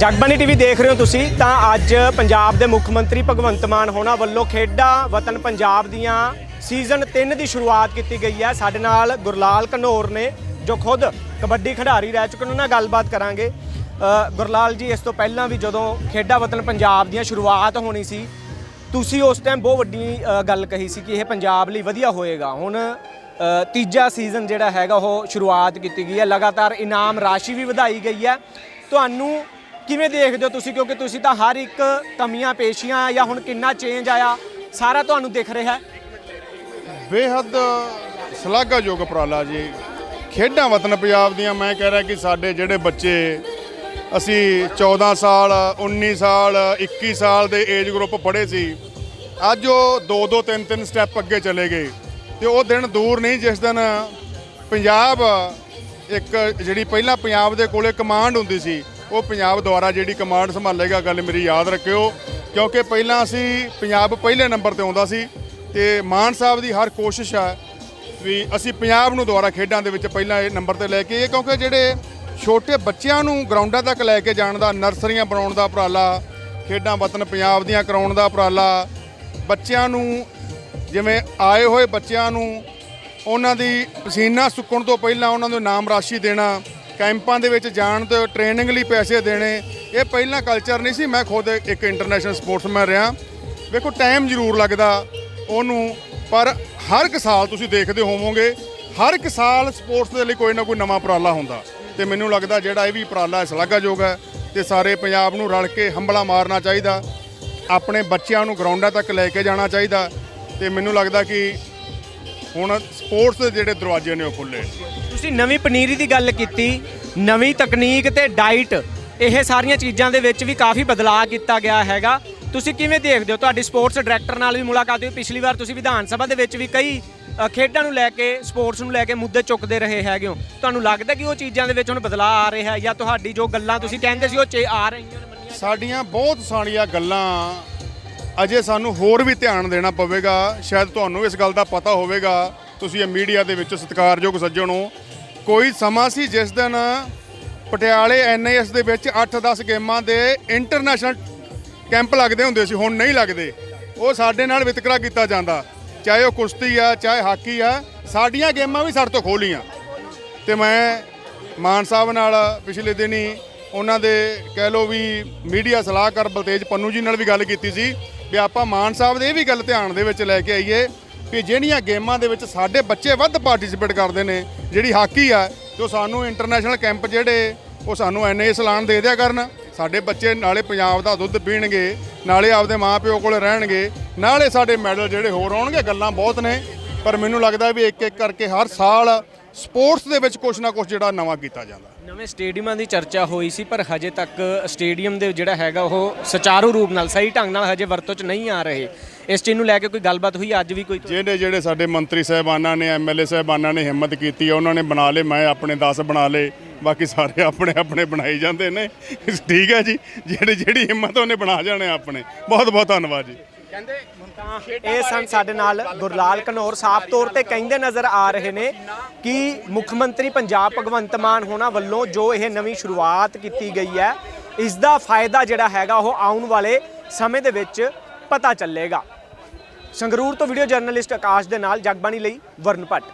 Jagbani TV ਦੇਖ ਰਹੇ ਹੋ ਤੁਸੀਂ, ਤਾਂ ਅੱਜ ਪੰਜਾਬ ਦੇ ਮੁੱਖ ਮੰਤਰੀ ਭਗਵੰਤ ਮਾਨ ਹੋਣਾ ਵੱਲੋਂ ਖੇਡਾਂ ਵਤਨ ਪੰਜਾਬ ਦੀਆਂ ਸੀਜ਼ਨ 3 ਦੀ ਸ਼ੁਰੂਆਤ ਕੀਤੀ ਗਈ ਹੈ। ਸਾਡੇ ਨਾਲ ਗੁਰਲਾਲ ਘਨੌਰ ਨੇ, ਜੋ ਖੁਦ ਕਬੱਡੀ ਖਿਡਾਰੀ ਰਹਿ ਚੁੱਕੇ ਨੇ, ਉਹਨਾਂ ਨਾਲ ਗੱਲਬਾਤ ਕਰਾਂਗੇ। ਗੁਰਲਾਲ ਜੀ, ਇਸ ਤੋਂ ਪਹਿਲਾਂ ਵੀ ਜਦੋਂ ਖੇਡਾਂ ਵਤਨ ਪੰਜਾਬ ਦੀਆਂ ਸ਼ੁਰੂਆਤ ਹੋਣੀ ਸੀ, ਤੁਸੀਂ ਉਸ ਟਾਈਮ ਬਹੁਤ ਵੱਡੀ ਗੱਲ ਕਹੀ ਸੀ ਕਿ ਇਹ ਪੰਜਾਬ ਲਈ ਵਧੀਆ ਹੋਏਗਾ। ਹੁਣ ਤੀਜਾ ਸੀਜ਼ਨ ਜਿਹੜਾ ਹੈਗਾ, ਉਹ ਸ਼ੁਰੂਆਤ ਕੀਤੀ ਗਈ ਹੈ। ਲਗਾਤਾਰ ਇਨਾਮ ਰਾਸ਼ੀ ਵੀ ਵਧਾਈ ਗਈ ਹੈ। ਤੁਹਾਨੂੰ ਕਿਵੇਂ ਦੇਖਦੇ ਹੋ ਤੁਸੀਂ? ਕਿਉਂਕਿ ਤੁਸੀਂ ਤਾਂ ਹਰ ਇੱਕ ਕਮੀਆਂ, ਪੇਸ਼ੀਆਂ ਜਾਂ ਹੁਣ ਕਿੰਨਾ ਚੇਂਜ ਆਇਆ, ਸਾਰਾ ਤੁਹਾਨੂੰ ਦਿਖ ਰਿਹਾ ਹੈ। ਬੇਹੱਦ ਸ਼ਲਾਘਾਯੋਗ ਉਪਰਾਲਾ ਜੀ। ਖੇਡਾਂ ਵਤਨ ਪੰਜਾਬ ਦੀਆਂ, ਮੈਂ ਕਹਿ ਰਿਹਾ ਕਿ ਸਾਡੇ ਜਿਹੜੇ ਬੱਚੇ, ਅਸੀਂ 14 ਸਾਲ 19 ਸਾਲ 21 ਸਾਲ ਦੇ ਏਜ ਗਰੁੱਪ ਪੜ੍ਹੇ ਸੀ, ਅੱਜ ਉਹ 2 2 3 3 ਸਟੈਪ ਅੱਗੇ ਚਲੇ ਗਏ। ਤੇ ਉਹ ਦਿਨ ਦੂਰ ਨਹੀਂ, ਜਿਸ ਦਿਨ ਪੰਜਾਬ ਇੱਕ ਜਿਹੜੀ ਪਹਿਲਾਂ ਪੰਜਾਬ ਦੇ ਕੋਲੇ ਕਮਾਂਡ ਹੁੰਦੀ ਸੀ ਉਹ ਪੰਜਾਬ ਦੁਆਰਾ ਜਿਹੜੀ ਕਮਾਂਡ ਸੰਭਾਲੇਗਾ ਗੱਲ ਮੇਰੀ ਯਾਦ ਰੱਖਿਓ, ਕਿਉਂਕਿ ਪਹਿਲਾਂ ਅਸੀਂ ਪੰਜਾਬ ਪਹਿਲੇ ਨੰਬਰ ਤੇ ਆਉਂਦਾ ਸੀ ਤੇ ਮਾਨ ਸਾਹਿਬ ਦੀ ਹਰ ਕੋਸ਼ਿਸ਼ ਹੈ ਵੀ ਅਸੀਂ ਪੰਜਾਬ ਨੂੰ ਦੁਆਰਾ ਖੇਡਾਂ ਦੇ ਵਿੱਚ ਪਹਿਲਾਂ ਇਹ ਨੰਬਰ ਤੇ ਲੈ ਕੇ ਆਈਏ, ਕਿਉਂਕਿ ਜਿਹੜੇ ਛੋਟੇ ਬੱਚਿਆਂ ਨੂੰ ਗਰਾਊਂਡਾਂ ਤੱਕ ਲੈ ਕੇ ਜਾਣ ਦਾ, ਨਰਸਰੀਆਂ ਬਣਾਉਣ ਦਾ ਉਪਰਾਲਾ, ਖੇਡਾਂ ਵਤਨ ਪੰਜਾਬ ਦੀਆਂ ਕਰਾਉਣ ਦਾ ਉਪਰਾਲਾ, ਬੱਚਿਆਂ ਨੂੰ ਜਿਵੇਂ ਆਏ ਹੋਏ ਬੱਚਿਆਂ ਨੂੰ ਉਹਨਾਂ ਦੀ ਪਸੀਨਾ ਸੁੱਕਣ ਤੋਂ ਪਹਿਲਾਂ ਉਹਨਾਂ ਨੂੰ ਨਾਮ ਰਾਸ਼ੀ ਦੇਣਾ ਕੈਂਪਾਂ ਦੇ ਵਿੱਚ ਜਾਣ ਤੇ ਟ੍ਰੇਨਿੰਗ ਲਈ ਪੈਸੇ ਦੇਣੇ, ਇਹ ਪਹਿਲਾਂ ਕਲਚਰ ਨਹੀਂ ਸੀ, ਮੈਂ ਖੁਦ ਇੱਕ ਇੰਟਰਨੈਸ਼ਨਲ ਸਪੋਰਟਸਮੈਨ ਰਿਹਾ। ਵੇਖੋ ਟਾਈਮ ਜ਼ਰੂਰ ਲੱਗਦਾ ਉਹਨੂੰ, ਪਰ ਹਰ ਇੱਕ ਸਾਲ ਤੁਸੀਂ ਦੇਖਦੇ ਹੋਵੋਗੇ, ਹਰ ਇੱਕ ਸਾਲ ਸਪੋਰਟਸ ਦੇ ਲਈ ਕੋਈ ਨਾ ਕੋਈ ਨਵਾਂ ਉਪਰਾਲਾ ਹੁੰਦਾ। ਤੇ ਮੈਨੂੰ ਲੱਗਦਾ ਜਿਹੜਾ ਇਹ ਵੀ ਉਪਰਾਲਾ ਸ਼ਲਾਘਾਯੋਗ ਹੈ ਤੇ ਸਾਰੇ ਪੰਜਾਬ ਨੂੰ ਰਲ ਕੇ ਹੰਬਲਾ ਮਾਰਨਾ ਚਾਹੀਦਾ, ਆਪਣੇ ਬੱਚਿਆਂ ਨੂੰ ਗਰਾਊਂਡਾਂ ਤੱਕ ਲੈ ਕੇ ਜਾਣਾ ਚਾਹੀਦਾ। ਤੇ ਮੈਨੂੰ ਲੱਗਦਾ ਕਿ ਹੁਣ ਸਪੋਰਟਸ ਦੇ ਜਿਹੜੇ ਦਰਵਾਜ਼ੇ ਨੇ ਉਹ ਖੁੱਲੇ ਤੁਸੀਂ ਨਵੀਂ ਪਨੀਰੀ ਦੀ ਗੱਲ ਕੀਤੀ ਨਵੀਂ ਤਕਨੀਕ ਤੇ ਡਾਈਟ ਇਹ ਸਾਰੀਆਂ ਚੀਜ਼ਾਂ ਦੇ ਵਿੱਚ ਵੀ ਕਾਫੀ ਬਦਲਾਅ ਕੀਤਾ ਗਿਆ ਹੈਗਾ। ਤੁਸੀਂ ਕਿਵੇਂ ਦੇਖਦੇ ਹੋ? ਤੁਹਾਡੀ ਸਪੋਰਟਸ ਡਾਇਰੈਕਟਰ ਨਾਲ ਵੀ ਮੁਲਾਕਾਤ ਹੋਈ। ਪਿਛਲੀ ਵਾਰ ਤੁਸੀਂ ਵਿਧਾਨ ਸਭਾ ਦੇ ਵਿੱਚ ਵੀ ਕਈ ਖੇਡਾਂ ਨੂੰ ਲੈ ਕੇ ਸਪੋਰਟਸ ਨੂੰ ਲੈ ਕੇ ਮੁੱਦੇ ਚੁੱਕਦੇ ਰਹੇ ਹੈਗੇ ਹੋ। ਤੁਹਾਨੂੰ ਲੱਗਦਾ ਕਿ ਉਹ ਚੀਜ਼ਾਂ ਦੇ ਵਿੱਚ ਹੁਣ ਬਦਲਾਅ ਆ ਰਿਹਾ ਹੈ ਜਾਂ ਤੁਹਾਡੀ ਜੋ ਗੱਲਾਂ ਤੁਸੀਂ ਕਹਿੰਦੇ ਸੀ ਉਹ ਚ ਆ ਰਹੀਆਂ ਨੇ ਸਾਡੀਆਂ ਬਹੁਤ ਸਾਰੀਆਂ ਗੱਲਾਂ ਅਜੇ ਸਾਨੂੰ ਹੋਰ ਵੀ ਧਿਆਨ ਦੇਣਾ ਪਵੇਗਾ। ਸ਼ਾਇਦ ਤੁਹਾਨੂੰ ਇਸ ਗੱਲ ਦਾ ਪਤਾ ਹੋਵੇਗਾ। ਤੁਸੀਂ ਇਹ ਮੀਡੀਆ ਦੇ ਵਿੱਚ ਸਤਿਕਾਰਯੋਗ ਸੱਜਣ ਹੋ ਕੋਈ ਸਮਾਂ ਸੀ ਜਿਸ ਦਿਨ ਪਟਿਆਲੇ ਐਨਏਐਸ ਦੇ ਵਿੱਚ 8-10 ਗੇਮਾਂ ਦੇ ਇੰਟਰਨੈਸ਼ਨਲ ਕੈਂਪ ਲੱਗਦੇ ਹੁੰਦੇ ਸੀ, ਹੁਣ ਨਹੀਂ ਲੱਗਦੇ। ਉਹ ਸਾਡੇ ਨਾਲ ਵਿਤਕਰਾ ਕੀਤਾ ਜਾਂਦਾ। ਚਾਹੇ ਉਹ ਕੁਸ਼ਤੀ ਆ, ਚਾਹੇ ਹਾਕੀ ਆ, ਸਾਡੀਆਂ ਗੇਮਾਂ ਵੀ ਸਾਡੇ ਤੋਂ ਖੋਲੀਆਂ। ਤੇ ਮੈਂ ਮਾਨ ਸਾਹਿਬ ਨਾਲ ਪਿਛਲੇ ਦਿਨੀ ਉਹਨਾਂ ਦੇ ਕਹਿ ਲੋ ਵੀ ਮੀਡੀਆ ਸਲਾਹਕਾਰ ਬਲਤੇਜ ਪੰਨੂ ਜੀ ਨਾਲ ਵੀ ਗੱਲ ਕੀਤੀ ਸੀ। ਵੀ ਆਪਾਂ ਮਾਨ ਸਾਹਿਬ ਦੇ ਇਹ ਵੀ ਗੱਲ ਧਿਆਨ ਦੇ ਵਿੱਚ ਲੈ ਕੇ ਆਈਏ ਵੀ ਜਿਹੜੀਆਂ ਗੇਮਾਂ ਦੇ ਵਿੱਚ ਸਾਡੇ ਬੱਚੇ ਵੱਧ ਪਾਰਟਿਸਿਪੇਟ ਕਰਦੇ ਨੇ, ਜਿਹੜੀ ਹਾਕੀ ਆ, ਜੋ ਸਾਨੂੰ ਇੰਟਰਨੈਸ਼ਨਲ ਕੈਂਪ ਜਿਹੜੇ, ਉਹ ਸਾਨੂੰ ਐਨਏ ਸਲਾਨ ਦੇ ਦਿਆ ਕਰਨ। ਸਾਡੇ ਬੱਚੇ ਨਾਲੇ ਪੰਜਾਬ ਦਾ ਦੁੱਧ ਪੀਣਗੇ, ਨਾਲੇ ਆਪਦੇ ਮਾਪਿਓ ਕੋਲ ਰਹਿਣਗੇ, ਨਾਲੇ ਸਾਡੇ ਮੈਡਲ ਜਿਹੜੇ ਹੋਰ ਆਉਣਗੇ, ਗੱਲਾਂ ਬਹੁਤ ਨੇ। ਪਰ ਮੈਨੂੰ ਲੱਗਦਾ ਵੀ ਇੱਕ ਇੱਕ ਕਰਕੇ ਹਰ ਸਾਲ ਸਪੋਰਟਸ ਦੇ ਵਿੱਚ ਕੁਝ ਨਾ ਕੁਝ ਜਿਹੜਾ ਨਵਾਂ ਕੀਤਾ ਜਾਂਦਾ। ਨਵੇਂ ਸਟੇਡੀਅਮਾਂ ਦੀ ਚਰਚਾ ਹੋਈ ਸੀ ਪਰ ਹਜੇ ਤੱਕ ਸਟੇਡੀਅਮ ਦੇ ਜਿਹੜਾ ਹੈਗਾ ਉਹ ਸੁਚਾਰੂ ਰੂਪ ਨਾਲ ਸਹੀ ਢੰਗ ਨਾਲ ਹਜੇ ਵਰਤੋਂ 'ਚ ਨਹੀਂ ਆ ਰਹੇ। ਇਸ ਚੀਜ਼ ਨੂੰ ਲੈ ਕੇ ਕੋਈ ਗੱਲਬਾਤ ਹੋਈ? ਅੱਜ ਵੀ ਕੋਈ ਜਿਹੜੇ ਜਿਹੜੇ ਸਾਡੇ ਮੰਤਰੀ ਸਾਹਿਬਾਨਾਂ ਨੇ ਐਮਐਲਏ ਸਾਹਿਬਾਨਾਂ ਨੇ ਹਿੰਮਤ ਕੀਤੀ ਉਹਨਾਂ ਨੇ ਬਣਾ ਲਏ ਮੈਂ ਆਪਣੇ 10 ਬਣਾ ਲਏ ਬਾਕੀ ਸਾਰੇ ਆਪਣੇ ਆਪਣੇ ਬਣਾਈ ਜਾਂਦੇ ਨੇ। ਠੀਕ ਹੈ ਜੀ ਜਿਹੜੇ ਜਿਹੜੀ ਹਿੰਮਤ ਉਹਨੇ ਬਣਾ ਜਾਣੇ ਆਪਣੇ। ਬਹੁਤ ਬਹੁਤ ਧੰਨਵਾਦ ਜੀ। ਇਹ ਸਨ ਸਾਡੇ ਨਾਲ ਗੁਰਲਾਲ ਘਨੌਰ ਸਾਫ਼ ਤੌਰ ਤੇ ਕਹਿੰਦੇ ਨਜ਼ਰ ਆ ਰਹੇ ਨੇ ਕਿ ਮੁੱਖ ਮੰਤਰੀ ਪੰਜਾਬ ਭਗਵੰਤ ਮਾਨ ਹੋਣਾ ਵੱਲੋਂ ਜੋ ਇਹ ਨਵੀਂ ਸ਼ੁਰੂਆਤ ਕੀਤੀ ਗਈ ਹੈ ਇਸ ਦਾ ਫਾਇਦਾ ਜਿਹੜਾ ਹੈਗਾ ਉਹ ਆਉਣ ਵਾਲੇ ਸਮੇਂ ਦੇ ਵਿੱਚ ਪਤਾ ਚੱਲੇਗਾ। ਸੰਗਰੂਰ ਤੋਂ ਵੀਡੀਓ ਜਰਨਲਿਸਟ ਆਕਾਸ਼ ਦੇ ਨਾਲ ਜਗਬਾਣੀ ਲਈ ਵਰਨ ਭੱਟ